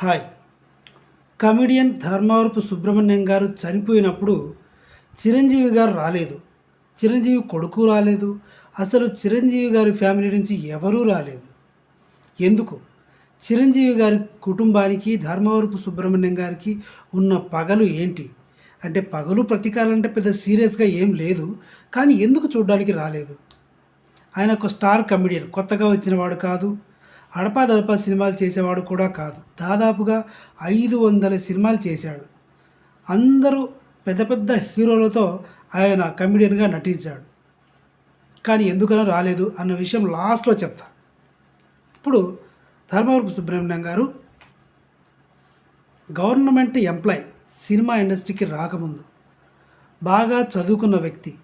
Hi. Comedian Dharmavarapu Subrahmanyam గారు చనిపోయినప్పుడు చిరంజీవి గారు రాలేదు. చిరంజీవి కొడుకు రాలేదు. అసలు చిరంజీవి గారి ఫ్యామిలీ నుంచి ఎవరూ రాలేదు. ఎందుకు? చిరంజీవి గారి కుటుంబానికి ధర్మవరపు సుబ్రహ్మణ్యం గారికి ఉన్న పగలు ఏంటి? అంటే పగలు ప్రతీకారంటే పెద్ద సీరియస్గా ఏం లేదు. కానీ ఎందుకు చూడడానికి రాలేదు? ఆయన ఒక స్టార్ కమెడియన్ కొత్తగా వచ్చినవాడు కాదు. అడపాదడపా సినిమాలు చేసేవాడు కూడా కాదు. దాదాపుగా ఐదు వందల సినిమాలు చేశాడు. అందరూ పెద్ద పెద్ద హీరోలతో ఆయన కమెడియన్గా నటించాడు. కానీ ఎందుకనో రాలేదు అన్న విషయం లాస్ట్లో చెప్తా. ఇప్పుడు ధర్మవరపు సుబ్రహ్మణ్యం గారు గవర్నమెంట్ ఎంప్లాయ్ సినిమా ఇండస్ట్రీకి రాకముందు బాగా చదువుకున్న వ్యక్తి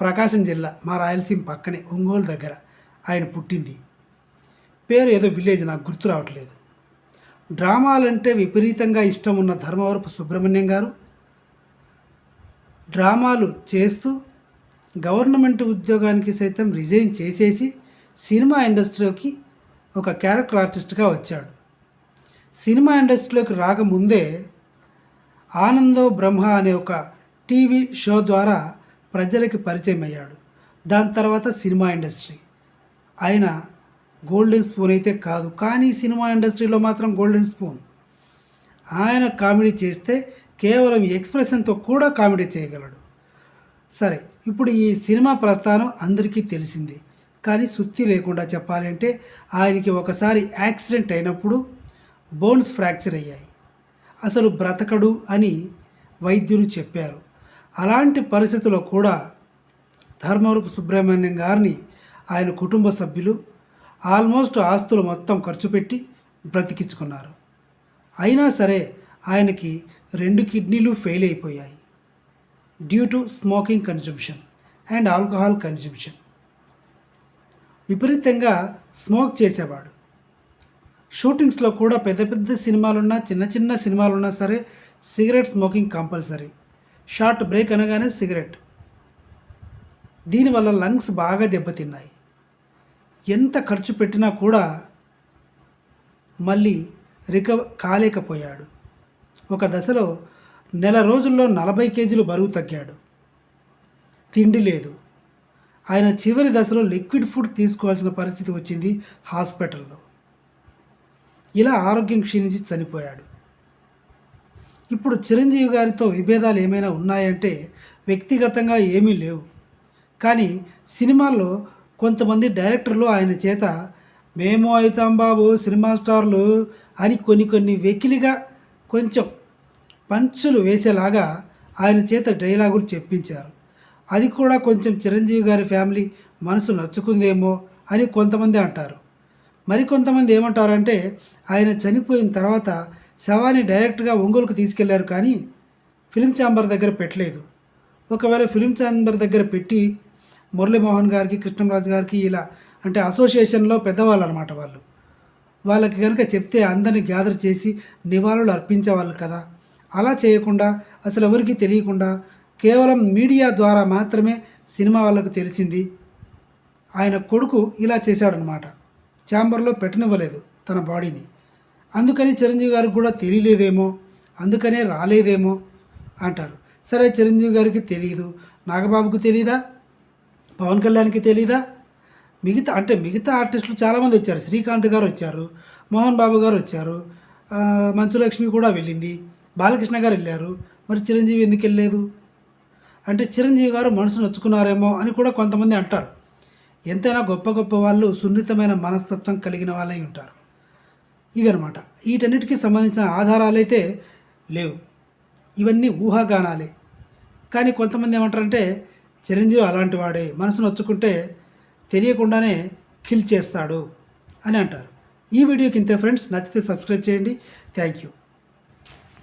ప్రకాశం జిల్లా మా రాయలసీమ పక్కనే ఒంగోలు దగ్గర ఆయన పుట్టింది. పేరు ఏదో విలేజ్ నాకు గుర్తు రావట్లేదు. డ్రామాలంటే విపరీతంగా ఇష్టం ఉన్న ధర్మవరపు సుబ్రహ్మణ్యం గారు. డ్రామాలు చేస్తూ గవర్నమెంట్ ఉద్యోగానికి సైతం రిజైన్ చేసేసి సినిమా ఇండస్ట్రీలోకి ఒక క్యారెక్టర్ ఆర్టిస్ట్గా వచ్చాడు. సినిమా ఇండస్ట్రీలోకి రాకముందే ఆనందో బ్రహ్మ అనే ఒక టీవీ షో ద్వారా ప్రజలకి పరిచయం అయ్యాడు దాని తర్వాత సినిమా ఇండస్ట్రీ. ఆయన గోల్డెన్ స్పూన్ అయితే కాదు. కానీ సినిమా ఇండస్ట్రీలో మాత్రం గోల్డెన్ స్పూన్ ఆయన కామెడీ చేస్తే కేవలం ఎక్స్ప్రెషన్తో కూడా కామెడీ చేయగలడు. సరే ఇప్పుడు ఈ సినిమా ప్రస్థానం అందరికీ తెలిసింది. కానీ సుత్తి లేకుండా చెప్పాలి అంటే ఆయనకి ఒకసారి యాక్సిడెంట్ అయినప్పుడు బోన్స్ ఫ్రాక్చర్ అయ్యాయి. అసలు బ్రతకడు అని వైద్యులు చెప్పారు. అలాంటి పరిస్థితుల్లో కూడా ధర్మవరపు సుబ్రహ్మణ్యం గారిని ఆయన కుటుంబ సభ్యులు ఆల్మోస్ట్ ఆస్తులు మొత్తం ఖర్చు పెట్టి బ్రతికించుకున్నారు. అయినా సరే ఆయనకి రెండు కిడ్నీలు ఫెయిల్ అయిపోయాయి. Due to smoking consumption and alcohol consumption విపరీతంగా స్మోక్ చేసేవాడు. షూటింగ్స్లో కూడా పెద్ద పెద్ద సినిమాలున్నా చిన్న చిన్న సినిమాలున్నా సరే cigarette smoking compulsory. Short break అనగానే సిగరెట్. దీనివల్ల లంగ్స్ బాగా దెబ్బతిన్నాయి. ఎంత ఖర్చు పెట్టినా కూడా మళ్ళీ రికవర్ కాలేకపోయాడు. ఒక దశలో నెల రోజుల్లో నలభై కేజీలు బరువు తగ్గాడు. తిండి లేదు. ఆయన చివరి దశలో లిక్విడ్ ఫుడ్ తీసుకోవాల్సిన పరిస్థితి వచ్చింది హాస్పిటల్లో. ఇలా ఆరోగ్యం క్షీణించి చనిపోయాడు. ఇప్పుడు చిరంజీవి గారితో విభేదాలు ఏమైనా ఉన్నాయంటే వ్యక్తిగతంగా ఏమీ లేవు. కానీ సినిమాల్లో కొంతమంది డైరెక్టర్లు ఆయన చేత మేము అవుతాం బాబు సినిమా స్టార్లు అని కొన్ని కొన్ని వెకిలిగా కొంచెం పంచులు వేసేలాగా ఆయన చేత డైలాగులు చెప్పించారు. అది కూడా కొంచెం చిరంజీవి గారి ఫ్యామిలీ మనసు నచ్చుకుందేమో అని కొంతమంది అంటారు. మరికొంతమంది ఏమంటారంటే ఆయన చనిపోయిన తర్వాత శవాన్ని డైరెక్ట్గా ఒంగోలుకు తీసుకెళ్ళారు కానీ ఫిలిం ఛాంబర్ దగ్గర పెట్టలేదు. ఒకవేళ ఫిలిం ఛాంబర్ దగ్గర పెట్టి మురళీమోహన్ గారికి కృష్ణరాజు గారికి ఇలా అంటే అసోసియేషన్లో పెద్దవాళ్ళు అనమాట వాళ్ళు. వాళ్ళకి కనుక చెప్తే అందరిని గ్యాదర్ చేసి నివాళులు అర్పించేవాళ్ళు కదా. అలా చేయకుండా అసలు ఎవరికి తెలియకుండా కేవలం మీడియా ద్వారా మాత్రమే సినిమా వాళ్ళకు తెలిసింది. ఆయన కొడుకు ఇలా చేశాడనమాట. ఛాంబర్లో పెట్టనివ్వలేదు తన బాడీని. అందుకని చిరంజీవి గారికి కూడా తెలియలేదేమో అందుకనే రాలేదేమో అంటారు. సరే చిరంజీవి గారికి తెలియదు నాగబాబుకు తెలియదా పవన్ కళ్యాణ్కి తెలీదా? మిగతా అంటే మిగతా ఆర్టిస్టులు చాలామంది వచ్చారు. శ్రీకాంత్ గారు వచ్చారు మోహన్ బాబు గారు వచ్చారు మంచులక్ష్మి కూడా వెళ్ళింది బాలకృష్ణ గారు వెళ్ళారు. మరి చిరంజీవి ఎందుకు వెళ్ళలేదు? అంటే చిరంజీవి గారు మనసు నొచ్చుకున్నారేమో అని కూడా కొంతమంది అంటారు. ఎంతైనా గొప్ప గొప్ప వాళ్ళు సున్నితమైన మనస్తత్వం కలిగిన వాళ్ళై ఉంటారు. ఇదనమాట వీటన్నిటికీ సంబంధించిన ఆధారాలైతే లేవు. ఇవన్నీ ఊహాగానాలే. కానీ కొంతమంది ఏమంటారంటే చిరంజీవి అలాంటి వాడే మనసు నొచ్చుకుంటే తెలియకుండానే కిల్ చేస్తాడు అని అంటారు. ఈ వీడియోకి ఇంతే ఫ్రెండ్స్. నచ్చితే సబ్స్క్రైబ్ చేయండి. Thank you.